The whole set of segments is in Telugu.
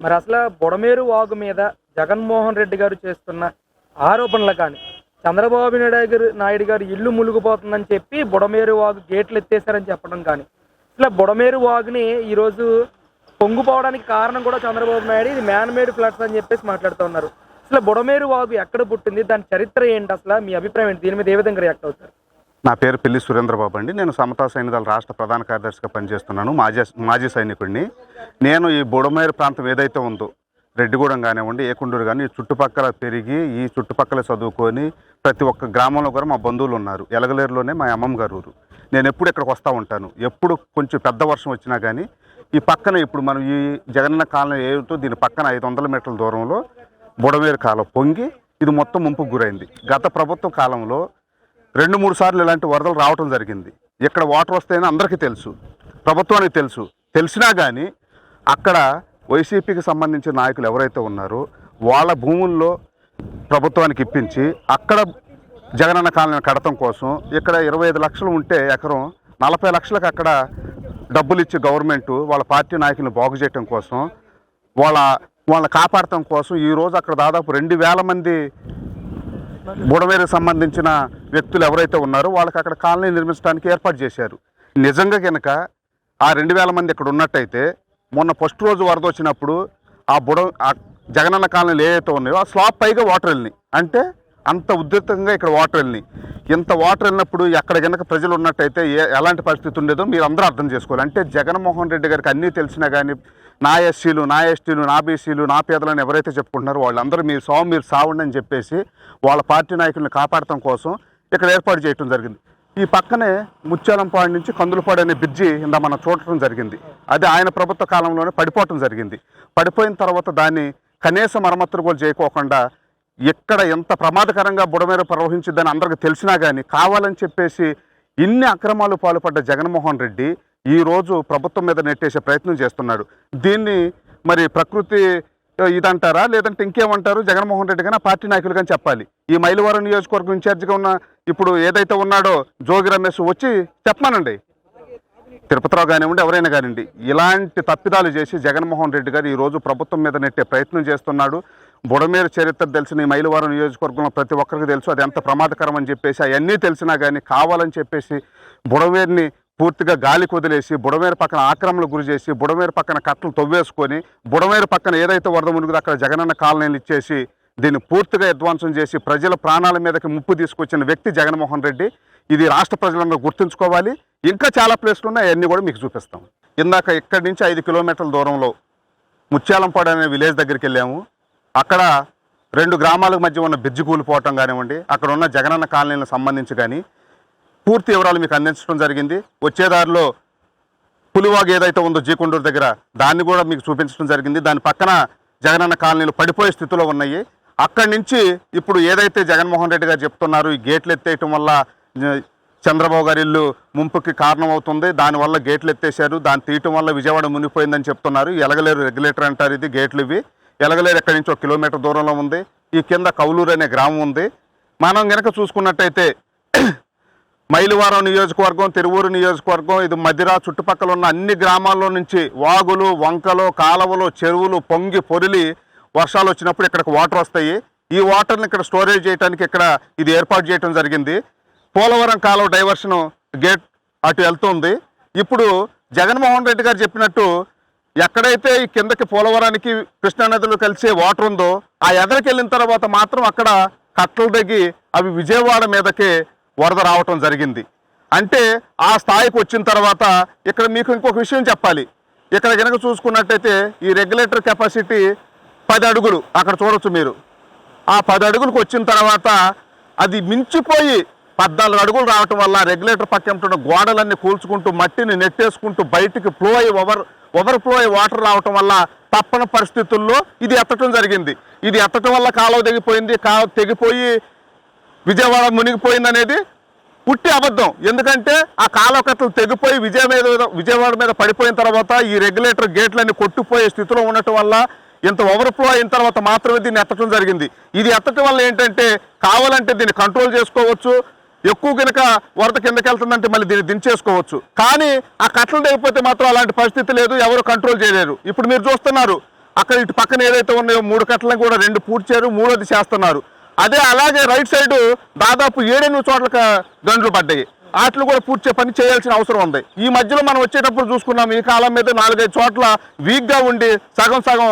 మరి అసలు బుడమేరు వాగు మీద జగన్మోహన్ రెడ్డి గారు చేస్తున్న ఆరోపణలు కానీ చంద్రబాబు నాయుడు గారు నాయుడు గారు ఇల్లు మునిగిపోతుందని చెప్పి బుడమేరు వాగు గేట్లు ఎత్తేసారని చెప్పడం కానీ ఇట్లా బుడమేరు వాగుని ఈరోజు పొంగిపోవడానికి కారణం కూడా చంద్రబాబు నాయుడు ఇది మ్యాన్ మేడ్ ఫ్లడ్స్ అని చెప్పేసి మాట్లాడుతూ ఉన్నారు. అసలు బుడమేరు వాగు ఎక్కడ పుట్టింది దాని చరిత్ర ఏంటి అసలు మీ అభిప్రాయం ఏంటి? దీని మీద ఏ విధంగా రియాక్ట్ అవుతారు? నా పేరు పిల్లి సురేంద్రబాబు అండి. నేను సమతా సైనికాల రాష్ట్ర ప్రధాన కార్యదర్శిగా పనిచేస్తున్నాను. మాజీ మాజీ సైనికుడిని. నేను ఈ బుడమేరు ప్రాంతం ఏదైతే ఉందో రెడ్డిగూడెం కానివ్వండి ఏకుండూరు కానీ చుట్టుపక్కల పెరిగి ఈ చుట్టుపక్కల చదువుకొని ప్రతి ఒక్క గ్రామంలో కూడా మా బంధువులు ఉన్నారు. ఎలగలేరులోనే మా అమ్మమ్మ గారు ఊరు. నేను ఎప్పుడు ఇక్కడికి వస్తూ ఉంటాను. ఎప్పుడు కొంచెం పెద్ద వర్షం వచ్చినా కానీ ఈ పక్కన ఇప్పుడు మనం ఈ జగనన్న కాలం ఏమిటో దీని పక్కన ఐదు వందల మీటర్ల దూరంలో బుడమేరు కాలం పొంగి ఇది మొత్తం ముంపుకు గురైంది. గత ప్రభుత్వ కాలంలో రెండు మూడు సార్లు ఇలాంటి వరదలు రావటం జరిగింది. ఇక్కడ వాటర్ వస్తాయని అందరికీ తెలుసు. ప్రభుత్వానికి తెలుసు. తెలిసినా కానీ అక్కడ వైసీపీకి సంబంధించిన నాయకులు ఎవరైతే ఉన్నారో వాళ్ళ భూముల్లో ప్రభుత్వానికి ఇప్పించి అక్కడ జగనన్న కాలనీ కడతం కోసం ఇక్కడ ఇరవై ఐదు లక్షలు ఉంటే ఎకరం నలభై లక్షలకు అక్కడ డబ్బులు ఇచ్చి గవర్నమెంట్ వాళ్ళ పార్టీ నాయకులను బాగు చేయటం కోసం వాళ్ళ వాళ్ళని కాపాడటం కోసం ఈరోజు అక్కడ దాదాపు రెండు వేల మంది బుడమేరుకు సంబంధించిన వ్యక్తులు ఎవరైతే ఉన్నారో వాళ్ళకి అక్కడ కాలనీ నిర్మించడానికి ఏర్పాటు చేశారు. నిజంగా కనుక ఆ రెండు వేల మంది ఇక్కడ ఉన్నట్టయితే మొన్న ఫస్ట్ రోజు వరద వచ్చినప్పుడు ఆ బుడ ఆ జగనన్న కాలనీలు ఏవైతే ఉన్నాయో ఆ స్లాబ్ పైగా వాటర్ వెళ్ళినాయి. అంటే అంత ఉధృతంగా ఇక్కడ వాటర్ వెళ్ళినాయి. ఇంత వాటర్ వెళ్ళినప్పుడు ఎక్కడ కనుక ప్రజలు ఉన్నట్టయితే ఏ ఎలాంటి పరిస్థితి ఉండేదో మీరు అందరూ అర్థం చేసుకోవాలి. అంటే జగన్మోహన్ రెడ్డి గారికి అన్నీ తెలిసినా కానీ నా ఎస్సీలు నా ఎస్టీలు నా బీసీలు నా పేదలను ఎవరైతే చెప్పుకుంటున్నారో వాళ్ళందరూ మీరు సావు మీరు సావండి అని చెప్పేసి వాళ్ళ పార్టీ నాయకులను కాపాడటం కోసం ఇక్కడ ఏర్పాటు చేయటం జరిగింది. ఈ పక్కనే ముత్యాలంపాడు నుంచి కందులపాడు అనే బ్రిడ్జి ఇందా మనం చూడటం జరిగింది. అది ఆయన ప్రభుత్వ కాలంలోనే పడిపోవటం జరిగింది. పడిపోయిన తర్వాత దాన్ని కనీస మరమ్మతులు కూడా చేయకోకుండా ఎక్కడ ఎంత ప్రమాదకరంగా బుడమేర ప్రవహించిద్దని అందరికీ తెలిసినా కానీ కావాలని చెప్పేసి ఇన్ని అక్రమాలు పాల్పడ్డ జగన్మోహన్ రెడ్డి ఈ రోజు ప్రభుత్వం మీద నెట్టేసే ప్రయత్నం చేస్తున్నాడు. దీన్ని మరి ప్రకృతి ఇదంటారా? లేదంటే ఇంకేమంటారు? జగన్మోహన్ రెడ్డి కానీ పార్టీ నాయకులు కానీ చెప్పాలి. ఈ మైలవరం నియోజకవర్గం ఇన్ఛార్జిగా ఉన్న ఇప్పుడు ఏదైతే ఉన్నాడో జోగి రమేష్ వచ్చి చెప్పమానండి. తిరుపతిరావు కానివ్వండి ఎవరైనా కానివ్వండి ఇలాంటి తప్పిదాలు చేసి జగన్మోహన్ రెడ్డి గారు ఈరోజు ప్రభుత్వం మీద నెట్టే ప్రయత్నం చేస్తున్నాడు. బుడమేరు చరిత్ర తెలిసిన ఈ మైలవరం నియోజకవర్గంలో ప్రతి ఒక్కరికి తెలుసు అది ఎంత ప్రమాదకరం అని చెప్పేసి అవన్నీ తెలిసినా కానీ కావాలని చెప్పేసి బుడమేరుని పూర్తిగా గాలికి వదిలేసి బుడమేరు పక్కన ఆక్రమణకు గురి చేసి బుడమేరు పక్కన కట్టలు తవ్వేసుకొని బుడమేరు పక్కన ఏదైతే వరద మునిగిదో అక్కడ జగనన్న కాలనీలు ఇచ్చేసి దీన్ని పూర్తిగా విధ్వంసం చేసి ప్రజల ప్రాణాల మీదకి ముప్పు తీసుకొచ్చిన వ్యక్తి జగన్మోహన్ రెడ్డి ఇది రాష్ట్ర ప్రజలందరూ గుర్తుంచుకోవాలి. ఇంకా చాలా ప్లేస్లు ఉన్నాయి అవన్నీ కూడా మీకు చూపిస్తాం. ఇందాక ఇక్కడి నుంచి ఐదు కిలోమీటర్ల దూరంలో ముత్యాలంపాడు అనే విలేజ్ దగ్గరికి వెళ్ళాము. అక్కడ రెండు గ్రామాల మధ్య ఉన్న బ్రిడ్జి కూలిపోవటం కానివ్వండి అక్కడ ఉన్న జగనన్న కాలనీలకు సంబంధించి కానీ పూర్తి వివరాలు మీకు అందించడం జరిగింది. వచ్చే దారిలో పులివాగు ఏదైతే ఉందో జీకొండూరు దగ్గర దాన్ని కూడా మీకు చూపించడం జరిగింది. దాని పక్కన జగనన్న కాలనీలు పడిపోయే స్థితిలో ఉన్నాయి. అక్కడి నుంచి ఇప్పుడు ఏదైతే జగన్మోహన్ రెడ్డి గారు చెప్తున్నారు ఈ గేట్లు ఎత్తేయటం వల్ల చంద్రబాబు గారి ఇల్లు ముంపుకి కారణమవుతుంది. దానివల్ల గేట్లు ఎత్తేసారు దాన్ని తీయటం వల్ల విజయవాడ మునిగిపోయిందని చెప్తున్నారు. ఎలగలేరు రెగ్యులేటర్ అంటారు ఇది గేట్లు ఇవి. ఎలగలేరు ఎక్కడి నుంచి ఒక కిలోమీటర్ దూరంలో ఉంది. ఈ కింద కౌలూరు అనే గ్రామం ఉంది. మనం గనక చూసుకున్నట్టయితే మైలువారం నియోజకవర్గం తిరువూరు నియోజకవర్గం ఇది మదిరా చుట్టుపక్కల ఉన్న అన్ని గ్రామాల్లో నుంచి వాగులు వంకలు కాలవలు చెరువులు పొంగి పొరిలి వర్షాలు వచ్చినప్పుడు ఇక్కడికి వాటర్ వస్తాయి. ఈ వాటర్ని ఇక్కడ స్టోరేజ్ చేయడానికి ఇక్కడ ఇది ఏర్పాటు చేయడం జరిగింది. పోలవరం కాలువ డైవర్షన్ గేట్ అటు వెళ్తుంది. ఇప్పుడు జగన్మోహన్ రెడ్డి గారు చెప్పినట్టు ఎక్కడైతే ఈ కిందకి పోలవరానికి కృష్ణానదిలో కలిసే వాటర్ ఉందో ఆ ఎదరికి వెళ్ళిన తర్వాత మాత్రం అక్కడ కట్టలు తగ్గి అవి విజయవాడ మీదకే వరద రావటం జరిగింది. అంటే ఆ స్థాయికి వచ్చిన తర్వాత ఇక్కడ మీకు ఇంకొక విషయం చెప్పాలి. ఇక్కడ కనుక చూసుకున్నట్టయితే ఈ రెగ్యులేటర్ కెపాసిటీ పది అడుగులు అక్కడ చూడొచ్చు మీరు. ఆ పది అడుగులకు వచ్చిన తర్వాత అది మించిపోయి పద్నాలుగు అడుగులు రావటం వల్ల రెగ్యులేటర్ పక్కన గోడలన్నీ కూల్చుకుంటూ మట్టిని నెట్టేసుకుంటూ బయటికి ఫ్లో అయ్యి ఓవర్ ఓవర్ ఫ్లో అయ్యి వాటర్ రావటం వల్ల తప్పని పరిస్థితుల్లో ఇది ఎత్తటం జరిగింది. ఇది ఎత్తటం వల్ల కాలువ తెగిపోయింది కాలువ తెగిపోయి విజయవాడ మునిగిపోయింది అనేది పుట్టి అబద్ధం. ఎందుకంటే ఆ కాలకట్టలు తెగిపోయి విజయ మీద విజయవాడ మీద పడిపోయిన తర్వాత ఈ రెగ్యులేటర్ గేట్లన్నీ కొట్టుపోయే స్థితిలో ఉండటం వల్ల ఇంత ఓవర్ఫ్లో అయిన తర్వాత మాత్రమే దీన్ని ఎత్తడం జరిగింది. ఇది ఎత్తటం వల్ల ఏంటంటే కావాలంటే దీన్ని కంట్రోల్ చేసుకోవచ్చు. ఎక్కువ కనుక వరద కిందకి వెళ్తుందంటే మళ్ళీ దీన్ని దించేసుకోవచ్చు. కానీ ఆ కట్టలు తెగిపోతే మాత్రం అలాంటి పరిస్థితి లేదు ఎవరు కంట్రోల్ చేయలేరు. ఇప్పుడు మీరు చూస్తున్నారు అక్కడ ఇటు పక్కన ఏదైతే ఉన్నాయో మూడు కట్టలను కూడా రెండు పూడ్చారు మూడోది చేస్తున్నారు. అదే అలాగే రైట్ సైడ్ దాదాపు ఏడెనిమిది చోట్ల గండ్లు పడ్డాయి. వాటిని కూడా పూడ్చే పని చేయాల్సిన అవసరం ఉంది. ఈ మధ్యలో మనం వచ్చేటప్పుడు చూసుకున్నాం ఈ కాలం మీద నాలుగైదు చోట్ల వీక్గా ఉండి సగం సగం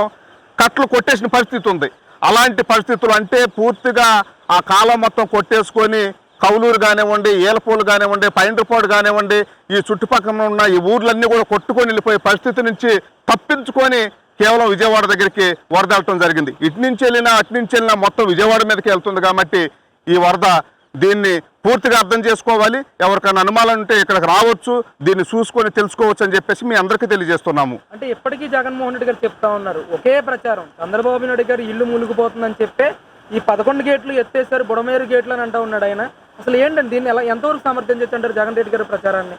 కట్లు కొట్టేసిన పరిస్థితి ఉంది. అలాంటి పరిస్థితులు అంటే పూర్తిగా ఆ కాలం మొత్తం కొట్టేసుకొని కౌలూరు కానివ్వండి ఏలపూలు కానివ్వండి పైండ్రపాడు కానివ్వండి ఈ చుట్టుపక్కల ఉన్న ఈ ఊర్లన్నీ కూడా కొట్టుకొని వెళ్ళిపోయే పరిస్థితి నుంచి తప్పించుకొని కేవలం విజయవాడ దగ్గరికి వరద వెళ్ళటం జరిగింది. ఇటు నుంచి వెళ్ళినా అటు నుంచి వెళ్ళినా మొత్తం విజయవాడ మీదకి వెళ్తుంది కాబట్టి ఈ వరద దీన్ని పూర్తిగా అర్థం చేసుకోవాలి. ఎవరికైనా అనుమానం ఉంటే ఇక్కడికి రావచ్చు. దీన్ని చూసుకొని తెలుసుకోవచ్చు అని చెప్పేసి మీ అందరికీ తెలియజేస్తున్నాము. అంటే ఇప్పటికీ జగన్మోహన్ రెడ్డి గారు చెప్తా ఉన్నారు. ఒకే ప్రచారం. చంద్రబాబు నాయుడు గారు ఇల్లు మునిగిపోతుందని చెప్పే ఈ పదకొండు గేట్లు ఎత్తేసారు బుడమేరు గేట్లు అని అంటూ ఉన్నాడు ఆయన. అసలు ఏంటండి దీన్ని ఎలా ఎంతవరకు సమర్థించచ్చు అంటారు జగన్ రెడ్డి గారి ప్రచారాన్ని?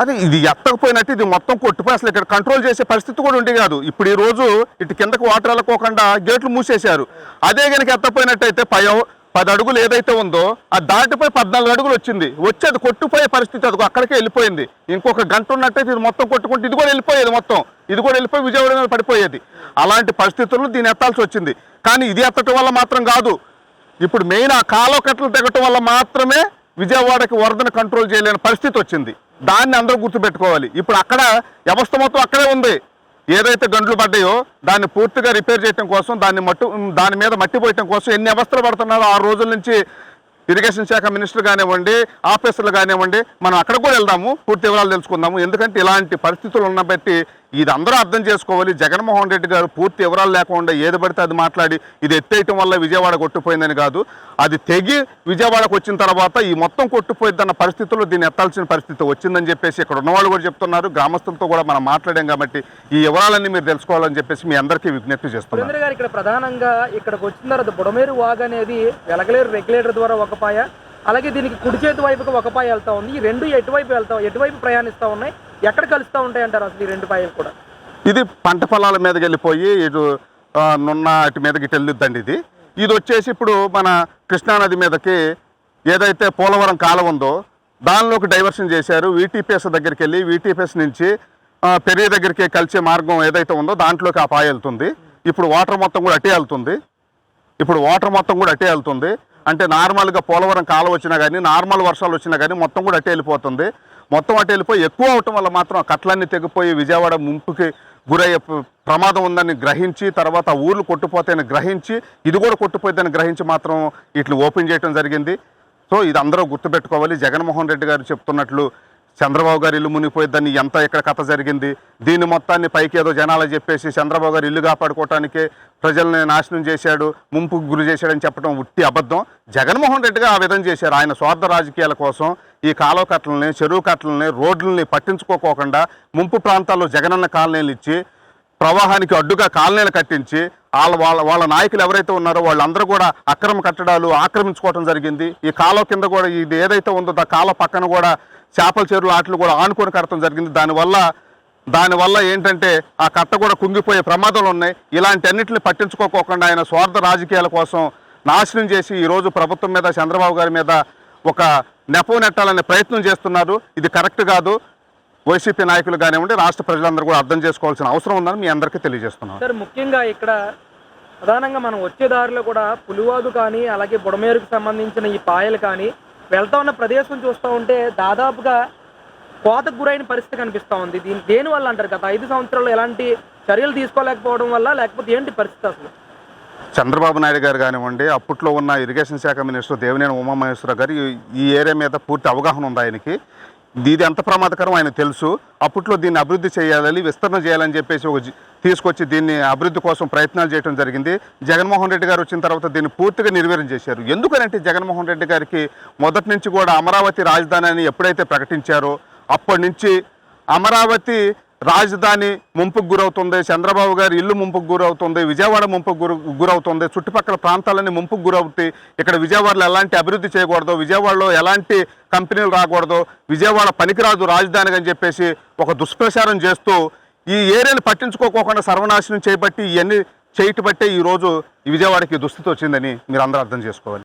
అది ఇది ఎత్తకపోయినట్టు ఇది మొత్తం కొట్టుపోయి అసలు ఇక్కడ కంట్రోల్ చేసే పరిస్థితి కూడా ఉండే కాదు. ఇప్పుడు ఈ రోజు ఇటు కిందకు వాటర్ వెళ్ళకోకుండా గేట్లు మూసేశారు. అదే కనుక ఎత్తపోయినట్టయితే పై పది అడుగులు ఏదైతే ఉందో ఆ దాటిపోయి పద్నాలుగు అడుగులు వచ్చింది. వచ్చి అది కొట్టుపోయే పరిస్థితి అది అక్కడికే వెళ్ళిపోయింది. ఇంకొక గంట ఉన్నట్టయితే ఇది మొత్తం కొట్టుకుంటే ఇది కూడా వెళ్ళిపోయేది మొత్తం. ఇది కూడా వెళ్ళిపోయి విజయవాడ మీద పడిపోయేది. అలాంటి పరిస్థితుల్లో దీన్ని ఎత్తాల్సి వచ్చింది. కానీ ఇది ఎత్తటం వల్ల మాత్రం కాదు. ఇప్పుడు మెయిన్ ఆ కాలువ కట్టలు తెగటం వల్ల మాత్రమే విజయవాడకి వరదను కంట్రోల్ చేయలేని పరిస్థితి వచ్చింది. దాన్ని అందరూ గుర్తుపెట్టుకోవాలి. ఇప్పుడు అక్కడ వ్యవస్థ మొత్తం అక్కడే ఉంది. ఏదైతే గంటలు పడ్డాయో దాన్ని పూర్తిగా రిపేర్ చేయడం కోసం దాన్ని మట్టు దాని మీద మట్టి పోయటం కోసం ఎన్ని అవస్థలు పడుతున్నారో ఆ రోజుల నుంచి ఇరిగేషన్ శాఖ మినిస్టర్ కానివ్వండి ఆఫీసర్లు కానివ్వండి మనం అక్కడ కూడా వెళ్దాము పూర్తి వివరాలు తెలుసుకుందాము. ఎందుకంటే ఇలాంటి పరిస్థితులు ఉన్న బట్టి ఇది అందరూ అర్థం చేసుకోవాలి. జగన్మోహన్ రెడ్డి గారు పూర్తి వివరాలు లేకుండా ఏది పడితే అది మాట్లాడి ఇది ఎత్తేయటం వల్ల విజయవాడ కొట్టుపోయిందని కాదు. అది తెగి విజయవాడకు వచ్చిన తర్వాత ఈ మొత్తం కొట్టుపోయిద్దన్న పరిస్థితుల్లో దీన్ని ఎత్తాల్సిన పరిస్థితి వచ్చిందని చెప్పేసి ఇక్కడ ఉన్నవాళ్ళు కూడా చెప్తున్నారు. గ్రామస్తులతో కూడా మనం మాట్లాడాం కాబట్టి ఈ వివరాలన్నీ మీరు తెలుసుకోవాలని చెప్పేసి మీ అందరికీ విజ్ఞప్తి చేస్తున్నారు గారు ఇక్కడ ప్రధానంగా ఇక్కడికి వచ్చిన తర్వాత బుడమేరు వాగ్ అనేది వెలగలేరు రెగ్యులేటర్ ద్వారా ఒక పాయ అలాగే దీనికి కుడి చేతి వైపుకి ఒక పాయ వెళ్తా ఉంది. ఈ రెండు ఎటువైపు వెళ్తా ఎటువైపు ప్రయాణిస్తూ ఉన్నాయి? ఎక్కడ కలుస్తూ ఉంటాయి అంటారు అసలు ఈ రెండు పాయలు కూడా? ఇది పంట పొలాల మీదకి వెళ్ళిపోయి ఇటు నున్న అటు మీదకి వెళ్ళిద్దండి ఇది. ఇది వచ్చేసి ఇప్పుడు మన కృష్ణానది మీదకి ఏదైతే పోలవరం కాలం ఉందో దానిలోకి డైవర్షన్ చేశారు. వీటీపీఎస్ దగ్గరికి వెళ్ళి వీటీపీఎస్ నుంచి పెరిగే దగ్గరికి కలిసే మార్గం ఏదైతే ఉందో దాంట్లోకి ఆ పాయ వెళ్తుంది. ఇప్పుడు వాటర్ మొత్తం కూడా అటే వెళ్తుంది. ఇప్పుడు వాటర్ మొత్తం కూడా అటే వెళ్తుంది. అంటే నార్మల్గా పోలవరం కాలం వచ్చినా కానీ నార్మల్ వర్షాలు వచ్చినా కానీ మొత్తం కూడా అటే వెళ్ళిపోతుంది. మొత్తం అటు వెళ్ళిపోయి ఎక్కువ అవటం వల్ల మాత్రం ఆ కట్లన్నీ తెగిపోయి విజయవాడ ముంపుకి గురయ్యే ప్రమాదం ఉందని గ్రహించి తర్వాత ఆ ఊర్లు కొట్టుపోతాయని గ్రహించి ఇది కూడా కొట్టుపోతుందని గ్రహించి మాత్రం ఇట్లు ఓపెన్ చేయడం జరిగింది. సో ఇది అందరూ గుర్తుపెట్టుకోవాలి. జగన్మోహన్ రెడ్డి గారు చెప్తున్నట్లు చంద్రబాబు గారు ఇల్లు మునిగిపోయిద్దని ఎంత ఇక్కడ కథ జరిగింది. దీన్ని మొత్తాన్ని పైకి ఏదో జనాలు చెప్పేసి చంద్రబాబు గారు ఇల్లు కాపాడుకోవటానికే ప్రజల్ని నాశనం చేశాడు ముంపుకు గురి చేశాడని చెప్పడం ఉట్టి అబద్ధం. జగన్మోహన్ రెడ్డి గారు ఆ విధం చేశారు. ఆయన స్వార్థ రాజకీయాల కోసం ఈ కాలువ కట్టలని చెరువు కట్టలని రోడ్లని పట్టించుకోకోకుండా ముంపు ప్రాంతాల్లో జగనన్న కాలనీలు ఇచ్చి ప్రవాహానికి అడ్డుగా కాలనీలు కట్టించి వాళ్ళ వాళ్ళ వాళ్ళ నాయకులు ఎవరైతే ఉన్నారో వాళ్ళందరూ కూడా అక్రమ కట్టడాలు ఆక్రమించుకోవడం జరిగింది. ఈ కాలువ కింద కూడా ఇది ఏదైతే ఉందో ఆ కాలువ పక్కన కూడా చేపల చెరువులు ఆటలు కూడా ఆనుకొని కట్టడం జరిగింది. దానివల్ల దానివల్ల ఏంటంటే ఆ కట్ట కూడా కుంగిపోయే ప్రమాదాలు ఉన్నాయి. ఇలాంటి అన్నింటిని పట్టించుకోకోకుండా ఆయన స్వార్థ రాజకీయాల కోసం నాశనం చేసి ఈరోజు ప్రభుత్వం మీద చంద్రబాబు గారి మీద ఒక నెపం నెట్టాలనే ప్రయత్నం చేస్తున్నారు ఇది కరెక్ట్ కాదు. వైసీపీ నాయకులు కానివ్వండి రాష్ట్ర ప్రజలందరూ కూడా అర్థం చేసుకోవాల్సిన అవసరం ఉందని మీ అందరికీ తెలియజేస్తున్నాను. సార్ ముఖ్యంగా ఇక్కడ ప్రధానంగా మనం వచ్చే దారిలో కూడా పులివాగు కానీ అలాగే బుడమేరుకు సంబంధించిన ఈ పాయలు కానీ వెళ్తా ఉన్న ప్రదేశం చూస్తూ ఉంటే దాదాపుగా కోతకు గురైన పరిస్థితి కనిపిస్తూ ఉంది. దీని దేని వల్ల అంటారు? గత ఐదు సంవత్సరాలు ఎలాంటి చర్యలు తీసుకోలేకపోవడం వల్ల లేకపోతే ఏంటి పరిస్థితి అసలు? చంద్రబాబు నాయుడు గారు కానివ్వండి అప్పట్లో ఉన్న ఇరిగేషన్ శాఖ మినిస్టర్ దేవినేని ఉమామహేశ్వర గారు ఈ- ఏరియా మీద పూర్తి అవగాహన ఉంది ఆయనకి. ఇది ఎంత ప్రమాదకరం ఆయన తెలుసు. అప్పట్లో దీన్ని అభివృద్ధి చేయాలని విస్తరణ చేయాలని చెప్పేసి ఒక తీసుకొచ్చి దీన్ని అభివృద్ధి కోసం ప్రయత్నాలు చేయడం జరిగింది. జగన్మోహన్ రెడ్డి గారు వచ్చిన తర్వాత దీన్ని పూర్తిగా నిర్వీర్యం చేశారు. ఎందుకనంటే జగన్మోహన్ రెడ్డి గారికి మొదటి నుంచి కూడా అమరావతి రాజధాని అని ఎప్పుడైతే ప్రకటించారో అప్పటి నుంచి అమరావతి రాజధాని ముంపుకు గురవుతుంది చంద్రబాబు గారి ఇల్లు ముంపుకు గురవుతుంది విజయవాడ ముంపుకు గురు గురవుతుంది. చుట్టుపక్కల ప్రాంతాలన్నీ ముంపుకు గురవుతాయి ఇక్కడ విజయవాడలో ఎలాంటి అభివృద్ధి చేయకూడదు విజయవాడలో ఎలాంటి కంపెనీలు రాకూడదు విజయవాడ పనికిరాదు రాజధాని అని చెప్పేసి ఒక దుష్ప్రచారం చేస్తూ ఈ ఏరియాని పట్టించుకోకుండా సర్వనాశనం చేపట్టి ఇవన్నీ చేయటి బట్టే ఈరోజు విజయవాడకి దుస్థితి వచ్చిందని మీరు అందరూ అర్థం చేసుకోవాలి.